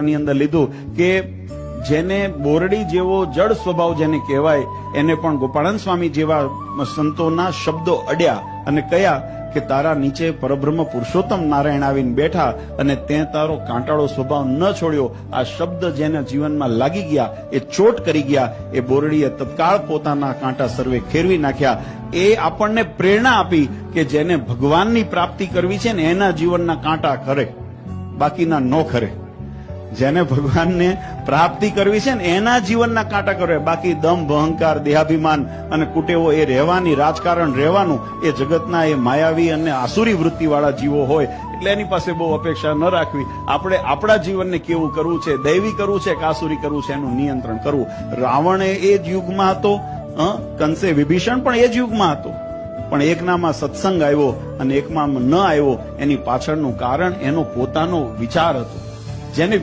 ની અંદર લીધું કે જેને બોરડી જેવો જળ સ્વભાવ જેને કહેવાય, એને પણ ગોપાળન સ્વામી જેવા સંતોના શબ્દો અડ્યા અને કયા કે તારા નીચે પરબ્રહ્મ પુરુષોત્તમ નારાયણ આવીને બેઠા અને તે તારો કાંટાળો સ્વભાવ ન છોડ્યો. આ શબ્દ જેના જીવનમાં લાગી ગયા, એ ચોટ કરી ગયા, એ બોરડીએ તત્કાળ પોતાના કાંટા સર્વે ખેરવી નાખ્યા. એ આપણને પ્રેરણા આપી કે જેને ભગવાનની પ્રાપ્તિ કરવી છે ને એના જીવનના કાંટા ખરે, બાકીના ન ખરે. જેને ભગવાનને પ્રાપ્તિ કરવી છે ને એના જીવનના કાંટા કરે. બાકી દંભ અહંકાર, દેહાભિમાન અને કુટેવો એ રહેવાની, રાજકારણ રહેવાનું, એ જગતના એ માયાવી અને આસુરી વૃત્તિવાળા જીવો હોય. એટલે એની પાસે બહુ અપેક્ષા ન રાખવી. આપણે આપણા જીવનને કેવું કરવું છે? દૈવી કરવું છે કે આસુરી કરવું છે? એનું નિયંત્રણ કરવું. રાવણ એ જ યુગમાં હતો? કંસે વિભીષણ પણ એ જ યુગમાં હતો. પણ એકનામાં સત્સંગ આવ્યો અને એકમાં ન આવ્યો. એની પાછળનું કારણ, એનો પોતાનો વિચાર હતો. જેને